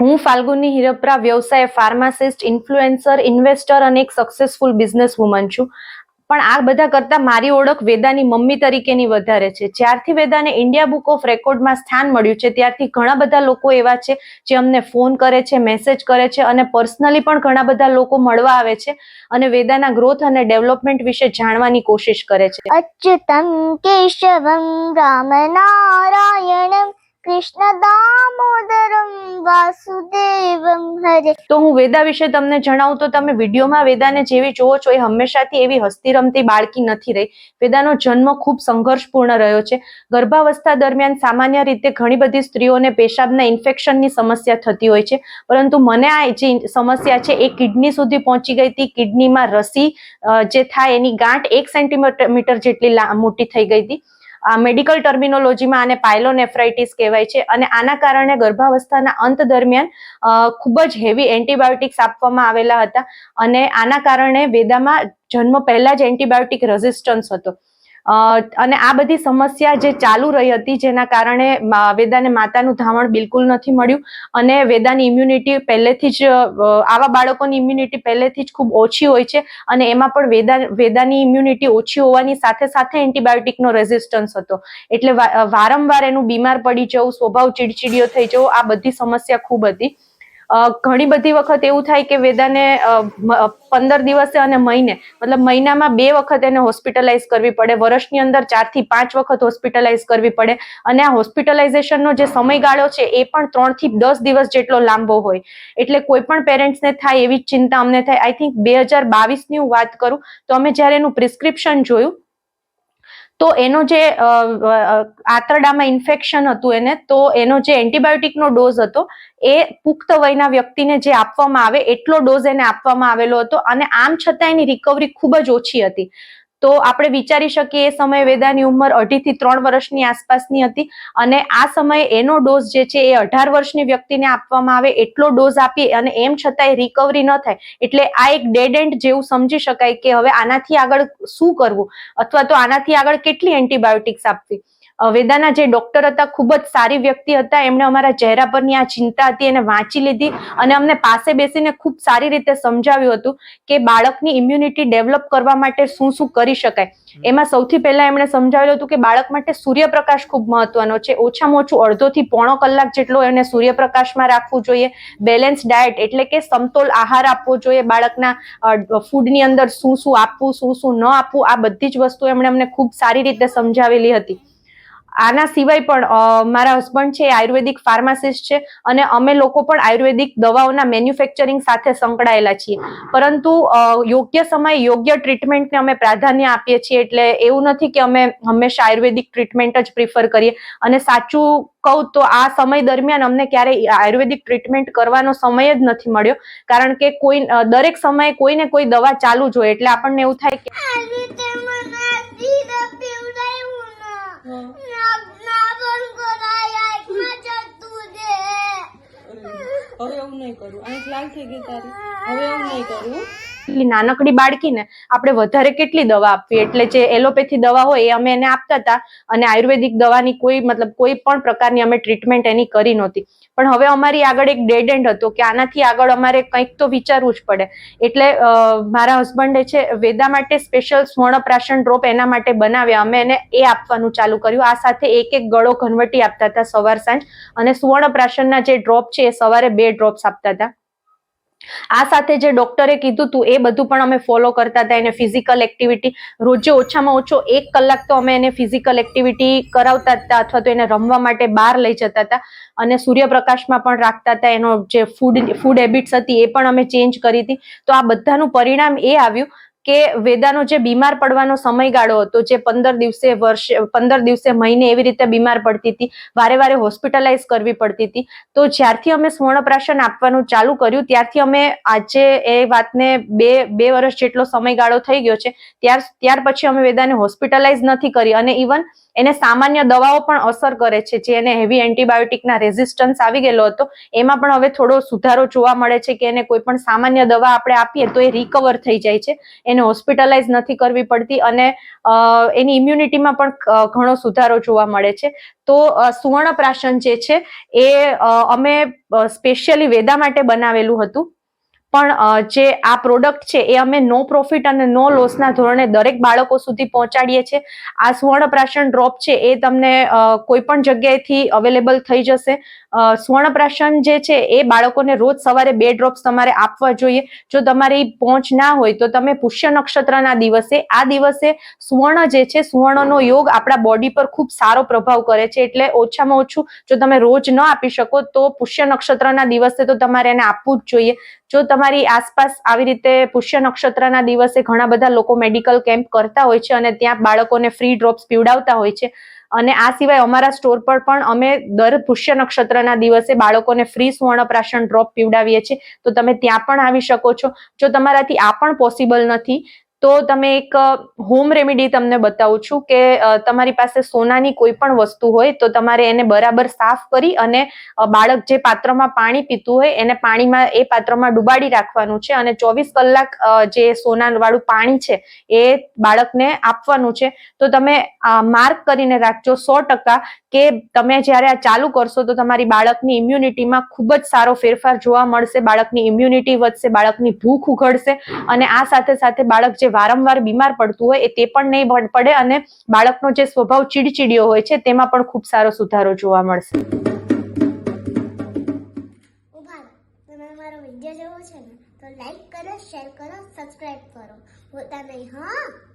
હું ફાલ્ગુની હિરપરા, વ્યવસાય pharmacist, influencer, investor અને એક સક્સેસફુલ બિઝનેસ વુમન છું. પણ આ બધા કરતાં મારી ઓળખ વેદાની મમ્મી તરીકેની વધારે છે. જ્યારથી વેદાને ઇન્ડિયા બુક ઓફ રેકોર્ડમાં સ્થાન મળ્યું છે, ત્યારથી ઘણા બધા લોકો એવા છે જે અમને ફોન કરે છે મેસેજ કરે છે અને પર્સનલી પણ ઘણા બધા લોકો મળવા આવે છે અને વેદાના ગ્રોથ અને ડેવલપમેન્ટ વિશે જાણવાની કોશિશ કરે છે. અચ્યુતમ કેશવમ રામ નારાયણમ કૃષ્ણ દામોદરમ વાસુદેવમ હરે. તો હું વેદા વિશે તમને જણાવું તો તમે વિડીયોમાં વેદાને જેવી જોવો છો એ હંમેશાથી એવી હસ્તી રમતી બાળકી નથી રહી. વેદાનો જન્મ ખૂબ સંઘર્ષપૂર્ણ રહ્યો છે. ગર્ભાવસ્થા દરમિયાન સામાન્ય રીતે ઘણી બધી સ્ત્રીઓને પેશાબના ઇન્ફેક્શનની સમસ્યા થતી હોય છે. પરંતુ મને આ જે સમસ્યા છે એ કિડની સુધી પહોંચી ગઈ હતી. કિડનીમાં રસી જે થાય એની ગાંઠ એક સેન્ટીમીટર જેટલી મોટી થઈ ગઈ હતી. મેડિકલ ટર્મિનોલોજીમાં આને પાયલોનેફ્રાઇટિસ કહેવાય છે અને આના કારણે ગર્ભાવસ્થાના અંત દરમિયાન ખૂબ જ હેવી એન્ટીબાયોટિક્સ આપવામાં આવેલા હતા અને આના કારણે વેદામાં જન્મ પહેલા જ એન્ટીબાયોટિક રેઝિસ્ટન્સ હતો. અને આ બધી સમસ્યા જે ચાલુ રહી હતી જેના કારણે વેદાને માતાનું ધાવણ બિલકુલ નથી મળ્યું અને વેદાની ઇમ્યુનિટી પહેલેથી જ આવા બાળકોની ઇમ્યુનિટી પહેલેથી જ ખૂબ ઓછી હોય છે અને એમાં પણ વેદા, વેદાની ઇમ્યુનિટી ઓછી હોવાની સાથે સાથે એન્ટીબાયોટિકનો રેઝિસ્ટન્સ હતો. એટલે વારંવાર એનું બીમાર પડી જવું, સ્વભાવ ચીડચીડિયો થઈ જવો, આ બધી સમસ્યા ખૂબ હતી. ઘણી બધી વખત એવું થાય કે વેદાને પંદર દિવસે અને મહિને, મતલબ મહિનામાં બે વખત એને હોસ્પિટલાઇઝ કરવી પડે, વર્ષની અંદર ચારથી પાંચ વખત હોસ્પિટલાઇઝ કરવી પડે અને આ હોસ્પિટલાઇઝેશનનો જે સમયગાળો છે એ પણ ત્રણથી દસ દિવસ જેટલો લાંબો હોય. એટલે કોઈ પણ પેરેન્ટ્સને થાય એવી ચિંતા અમને થાય. આઈ થિંક બે હજાર બાવીસની હું વાત કરું તો અમે જ્યારે એનું પ્રિસ્ક્રિપ્શન જોયું તો એનો જે આંતરડામાં ઇન્ફેક્શન હતું એને, તો એનો જે એન્ટીબાયોટિકનો ડોઝ હતો, એ પુખ્ત વયના વ્યક્તિને જે આપવામાં આવે, એટલો ડોઝ એને આપવામાં આવેલો હતો અને આમ છતાં એની રિકવરી ખૂબ જ ઓછી હતી. તો આપણે વિચારી શકીએ એ સમયે વેદાની ઉંમર અઢી થી ત્રણ વર્ષની આસપાસની હતી અને આ સમયે એનો ડોઝ જે છે એ અઢાર વર્ષની વ્યક્તિને આપવામાં આવે એટલો ડોઝ આપી અને એમ છતાંય રિકવરી ન થાય. એટલે આ એક ડેડ એન્ડ જેવું સમજી શકાય કે હવે આનાથી આગળ શું કરવું? અથવા તો આનાથી આગળ કેટલી એન્ટીબાયોટિક્સ આપવી? વેદાના જે ડોક્ટર હતા ખૂબ જ સારી વ્યક્તિ હતા. એમણે અમારા ચહેરા પરની આ ચિંતા હતી એને વાંચી લીધી અને અમને પાસે બેસીને ખૂબ સારી રીતે સમજાવ્યું હતું કે બાળકની ઇમ્યુનિટી ડેવલપ કરવા માટે શું શું કરી શકાય. એમાં સૌથી પહેલા એમણે સમજાવેલું હતું કે બાળક માટે સૂર્યપ્રકાશ ખૂબ મહત્વનો છે. ઓછામાં ઓછું અડધોથી પોણો કલાક જેટલો એને સૂર્યપ્રકાશમાં રાખવું જોઈએ. બેલેન્સ ડાયટ એટલે કે સમતોલ આહાર આપવો જોઈએ બાળકના ફૂડની અંદર શું શું આપવું શું શું ન આપવું આ બધી જ વસ્તુ એમણે અમને ખૂબ સારી રીતે સમજાવેલી હતી. આના સિવાય પણ મારા હસબન્ડ છે એ આયુર્વેદિક ફાર્માસિસ્ટ છે અને અમે લોકો પણ આયુર્વેદિક દવાઓના મેન્યુફેક્ચરિંગ સાથે સંકળાયેલા છીએ. પરંતુ યોગ્ય સમયે યોગ્ય ટ્રીટમેન્ટને અમે પ્રાધાન્ય આપીએ છીએ એટલે એવું નથી કે અમે હંમેશા આયુર્વેદિક ટ્રીટમેન્ટ જ પ્રિફર કરીએ. અને સાચું કહું તો આ સમય દરમિયાન અમને ક્યારેય આયુર્વેદિક ટ્રીટમેન્ટ કરવાનો સમય જ નથી મળ્યો. કારણ કે કોઈ દરેક સમયે કોઈ ને કોઈ દવા ચાલુ જ હોય. એટલે આપણને એવું થાય કે આવી તે મને દીદ પીવડાવ્યું ના ના ના બંધ કરાય આંખમાં જતું દે હવે એવું નહીં કરું. આંખ લાલ થઈ ગઈ તારી. હવે એવું નહીં કરું એટલી નાનકડી બાળકીને આપણે વધારે કેટલી દવા આપવી? એટલે જે એલોપેથી દવા હોય એ અમે એને આપતા હતા અને આયુર્વેદિક દવાની કોઈ મતલબ કોઈ પણ પ્રકારની અમે ટ્રીટમેન્ટ એની કરી નહોતી. પણ હવે અમારી આગળ એક ડેડ એન્ડ હતો કે આનાથી આગળ અમારે કંઈક તો વિચારવું જ પડે. એટલે મારા હસબન્ડે છે વેદા માટે સ્પેશિયલ સ્વર્ણપ્રાશન ડ્રોપ એના માટે બનાવ્યા. અમે એને એ આપવાનું ચાલુ કર્યું. આ સાથે એક એક ગળો ઘનવટી આપતા હતા સવાર સાંજ. અને સુવર્ણપ્રાશનના જે ડ્રોપ છે એ સવારે બે ડ્રોપ્સ આપતા હતા. આ સાથે જે ડોક્ટરે કીધું હતું એ બધું પણ અમે ફોલો કરતા હતા. એને ફિઝિકલ એક્ટિવિટી રોજે ઓછામાં ઓછો એક કલાક તો અમે એને ફિઝિકલ એક્ટિવિટી કરાવતા હતા અથવા તો એને રમવા માટે બહાર લઈ જતા હતા. અને સૂર્યપ્રકાશમાં પણ રાખતા હતા. એનો જે ફૂડ ફૂડ હેબિટ્સ હતી એ પણ અમે ચેન્જ કરી હતી. તો આ બધાનું પરિણામ એ આવ્યું કે વેદાનો જે બીમાર પડવાનો સમયગાળો હતો, જે પંદર દિવસે વર્ષે, પંદર દિવસે મહિને એવી રીતે બીમાર પડતી હતી, વારે વારે હોસ્પિટલાઇઝ કરવી પડતી હતી. તો જ્યારથી અમે સ્વર્ણપ્રાશન આપવાનું ચાલુ કર્યું, ત્યારથી અમે આજે એ વાતને બે બે વર્ષ જેટલો સમયગાળો થઈ ગયો છે, ત્યાર ત્યાર પછી અમે વેદાને હોસ્પિટલાઇઝ નથી કરી. અને ઇવન એને સામાન્ય દવાઓ પણ અસર કરે છે. જે એને હેવી એન્ટીબાયોટિકના રેઝિસ્ટન્સ આવી ગયેલો હતો, એમાં પણ હવે થોડો સુધારો જોવા મળે છે કે એને કોઈ પણ સામાન્ય દવા આપણે આપીએ તો એ રિકવર થઈ જાય છે. એને હોસ્પિટલાઇઝ નથી કરવી પડતી અને એની ઇમ્યુનિટીમાં પણ ઘણો સુધારો જોવા મળે છે. તો સુવર્ણપ્રાશન જે છે, એ અમે સ્પેશિયલી વેદા માટે બનાવેલું હતું. પણ જે આ પ્રોડક્ટ છે એ અમે નો પ્રોફિટ અને નો લોસના ધોરણે દરેક બાળકો સુધી પહોંચાડીએ છીએ. આ સુવર્ણપ્રાશન ડ્રોપ છે એ તમને કોઈ પણ જગ્યાએથી અવેલેબલ થઈ જશે. સુવર્ણપ્રાશન જે છે એ બાળકોને રોજ સવારે બે ડ્રોપ્સ તમારે આપવા જોઈએ. જો તમારી પહોંચ ના હોય તો તમે પુષ્ય નક્ષત્રના દિવસે, આ દિવસે સુવર્ણ જે છે સુવર્ણનો યોગ આપણા બોડી પર ખૂબ સારો પ્રભાવ કરે છે. એટલે ઓછામાં ઓછું જો તમે રોજ ન આપી શકો તો પુષ્ય નક્ષત્રના દિવસે તો તમારે એને આપવું જ જોઈએ. જો તમારી આસપાસ આવી રીતે પુષ્ય નક્ષત્રના દિવસે ઘણા બધા લોકો મેડિકલ કેમ્પ કરતા હોય છે અને ત્યાં બાળકોને ફ્રી ડ્રોપ્સ પીવડાવતા હોય છે. અને આ સિવાય અમારા સ્ટોર પર પણ અમે દર પુષ્ય નક્ષત્રના દિવસે બાળકોને ફ્રી સુવર્ણપ્રાશન ડ્રોપ પીવડાવીએ છીએ. તો તમે ત્યાં પણ આવી શકો છો. જો તમારાથી આ પણ પોસિબલ નથી તો તમે એક હોમ રેમેડી તમને બતાવું છું કે તમારી પાસે સોનાની કોઈ પણ વસ્તુ હોય તો તમારે એને બરાબર સાફ કરી અને બાળક જે પાત્રમાં પાણી પીતું હોય એને પાણીમાં, એ પાત્રમાં ડુબાડી રાખવાનું છે અને ચોવીસ કલાક જે સોના વાળું પાણી છે એ બાળકને આપવાનું છે. તો તમે માર્ક કરીને રાખજો સો ટકા કે તમે જ્યારે આ ચાલુ કરશો તો તમારી બાળકની ઇમ્યુનિટીમાં ખૂબ જ સારો ફેરફાર જોવા મળશે, બાળકની ઇમ્યુનિટી વધશે, બાળકની ભૂખ ઉઘડશે અને આ સાથે સાથે બાળક જે વારંવાર બીમાર પડતું હોય તે પણ નહીં પડે અને બાળકનો જે સ્વભાવ ચીડચીડિયો હોય છે તેમાં પણ ખૂબ સારો સુધારો જોવા મળશે. લાઈક કરો શેર કરો સબસ્ક્રાઈબ કરો. નહીં હા?